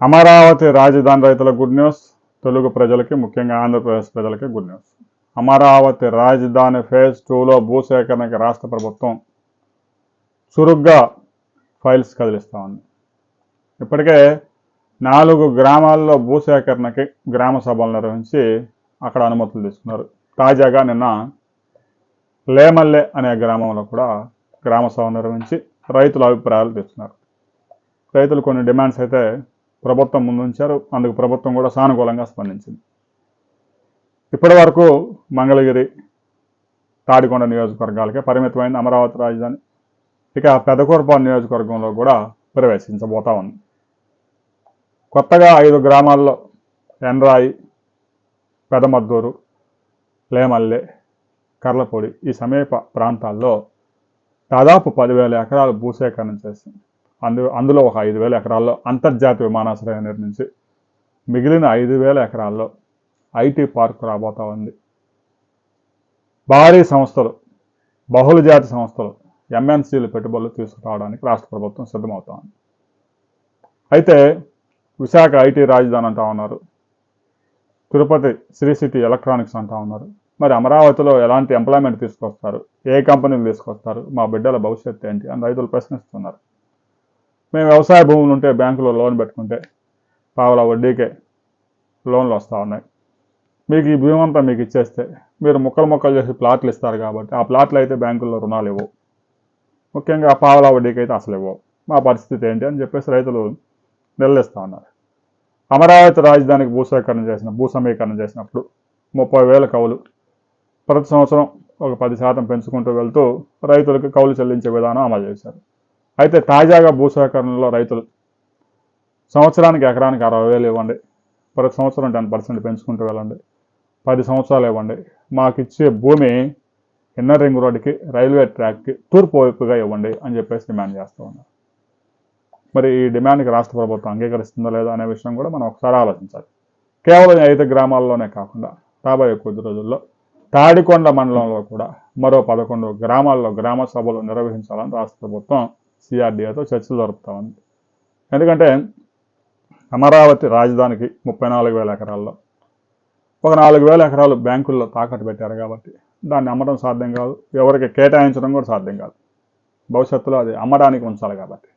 అమరావతి రాజధాని రైతుల good news. Telugu ప్రజలకి ముఖ్యంగా ఆంధ్రప్రదేశ్ ప్రజలకి గుడ్ న్యూస్. అమరావతి రాజధాని ఫేజ్ టూలో భూసేకరణకి రాష్ట్ర ప్రభుత్వం చురుగ్గా ఫైల్స్ కదిలిస్తూ ఉంది. ఇప్పటికే నాలుగు గ్రామాల్లో భూసేకరణకి గ్రామ సభలు నిర్వహించి అక్కడ అనుమతులు తీసుకున్నారు. తాజాగా నిన్న లేమల్లె అనే గ్రామంలో కూడా గ్రామ సభ నిర్వహించి రైతుల అభిప్రాయాలు తీసుకున్నారు రైతులు కొన్ని డిమాండ్స్ అయితే ప్రభుత్వం ముందుంచారు. అందుకు ప్రభుత్వం కూడా సానుకూలంగా స్పందించింది. ఇప్పటి వరకు మంగళగిరి తాడికొండ నియోజకవర్గాలకే పరిమితమైన అమరావతి రాజధాని ఇక పెదకూరపాడు నియోజకవర్గంలో కూడా ప్రవేశించబోతా ఉంది. కొత్తగా ఐదు గ్రామాల్లో ఎండ్రాయి పెదమద్దూరు లేమల్లె కర్లపొడి ఈ సమీప ప్రాంతాల్లో దాదాపు పదివేల ఎకరాలు భూసేకరణ చేసింది. అందు అందులో ఒక ఐదు వేల ఎకరాల్లో అంతర్జాతీయ విమానాశ్రయం నిర్మించి మిగిలిన ఐదు వేల ఎకరాల్లో ఐటీ పార్క్ రాబోతా ఉంది. భారీ సంస్థలు బహుళజాతి సంస్థలు ఎంఎన్సీలు పెట్టుబడులు తీసుకురావడానికి రాష్ట్ర ప్రభుత్వం సిద్ధమవుతా ఉంది. అయితే విశాఖ ఐటీ రాజధాని అంటా ఉన్నారు. తిరుపతి శ్రీ సిటీ ఎలక్ట్రానిక్స్ అంటా ఉన్నారు. మరి అమరావతిలో ఎలాంటి ఎంప్లాయ్మెంట్ తీసుకొస్తారు? ఏ కంపెనీలు తీసుకొస్తారు? మా బిడ్డల భవిష్యత్తు ఏంటి? అని రైతులు ప్రశ్నిస్తున్నారు. మేము వ్యవసాయ భూములు ఉంటే బ్యాంకులో లోన్ పెట్టుకుంటే పావుల వడ్డీకే లోన్లు వస్తూ ఉన్నాయి. మీకు ఈ భూమంతా మీకు ఇచ్చేస్తే మీరు ముక్కలు ముక్కలు చేసి ప్లాట్లు ఇస్తారు కాబట్టి ఆ ప్లాట్లు అయితే బ్యాంకుల్లో రుణాలు ఇవ్వవు. ముఖ్యంగా పావుల వడ్డీకి అయితే అసలు ఇవ్వవు. మా పరిస్థితి ఏంటి అని చెప్పేసి రైతులు నిలదీస్తూ ఉన్నారు. అమరావతి రాజధానికి భూసేకరణ చేసిన భూ సమీకరణ చేసినప్పుడు ముప్పై వేల కవులు ప్రతి సంవత్సరం ఒక పది శాతం పెంచుకుంటూ వెళ్తూ రైతులకు కౌలు చెల్లించే విధానం అమలు చేశారు. అయితే తాజాగా భూసేకరణలో రైతులు సంవత్సరానికి ఎకరానికి అరవై వేలు ఇవ్వండి. ప్రతి సంవత్సరం టెన్ పర్సెంట్ పెంచుకుంటూ వెళ్ళండి. పది సంవత్సరాలు ఇవ్వండి. మాకు ఇచ్చే భూమి ఇన్నర్ రింగ్ రోడ్డుకి రైల్వే ట్రాక్కి తూర్పు వైపుగా ఇవ్వండి అని చెప్పేసి డిమాండ్ చేస్తూ ఉన్నారు. మరి ఈ డిమాండ్కి రాష్ట్ర ప్రభుత్వం అంగీకరిస్తుందో లేదో అనే విషయం కూడా మనం ఒకసారి ఆలోచించాలి. కేవలం ఐదు గ్రామాల్లోనే కాకుండా రాబోయే కొద్ది రోజుల్లో తాడికొండ మండలంలో కూడా మరో పదకొండు గ్రామాల్లో గ్రామ సభలు నిర్వహించాలని రాష్ట్ర ప్రభుత్వం సిఆర్డీఏతో చర్చలు జరుపుతా ఉంది. ఎందుకంటే అమరావతి రాజధానికి ముప్పై నాలుగు వేల ఎకరాల్లో. ఒక నాలుగు వేల ఎకరాలు బ్యాంకుల్లో తాకట్టు పెట్టారు కాబట్టి దాన్ని అమ్మడం సాధ్యం కాదు. ఎవరికి కేటాయించడం కూడా సాధ్యం కాదు. భవిష్యత్తులో అది అమ్మడానికి ఉంచాలి కాబట్టి.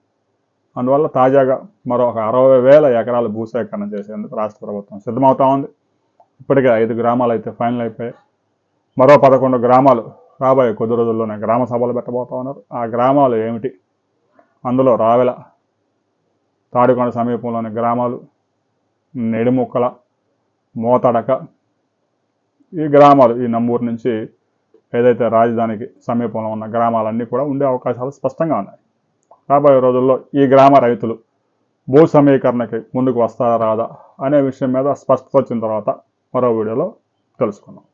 అందువల్ల తాజాగా మరో ఒక అరవై వేల ఎకరాలు భూసేకరణ చేసేందుకు రాష్ట్ర ప్రభుత్వం సిద్ధమవుతా ఉంది. ఇప్పటికే ఐదు గ్రామాలు అయితే ఫైనల్ అయిపోయాయి. మరో పదకొండు గ్రామాలు రాబోయే కొద్ది రోజుల్లోనే గ్రామ సభలు పెట్టబోతా ఉన్నారు. ఆ గ్రామాలు ఏమిటి? అందులో రావెల తాడికొండ సమీపంలోని గ్రామాలు నెడుముక్కల మోతడక ఈ గ్రామాలు ఈ నంబూరు నుంచి ఏదైతే రాజధానికి సమీపంలో ఉన్న గ్రామాలన్నీ కూడా ఉండే అవకాశాలు స్పష్టంగా ఉన్నాయి. రాబోయే రోజుల్లో ఈ గ్రామ రైతులు భూ సమీకరణకి ముందుకు వస్తారా రాదా అనే విషయం మీద స్పష్టత వచ్చిన తర్వాత మరో వీడియోలో తెలుసుకుందాం.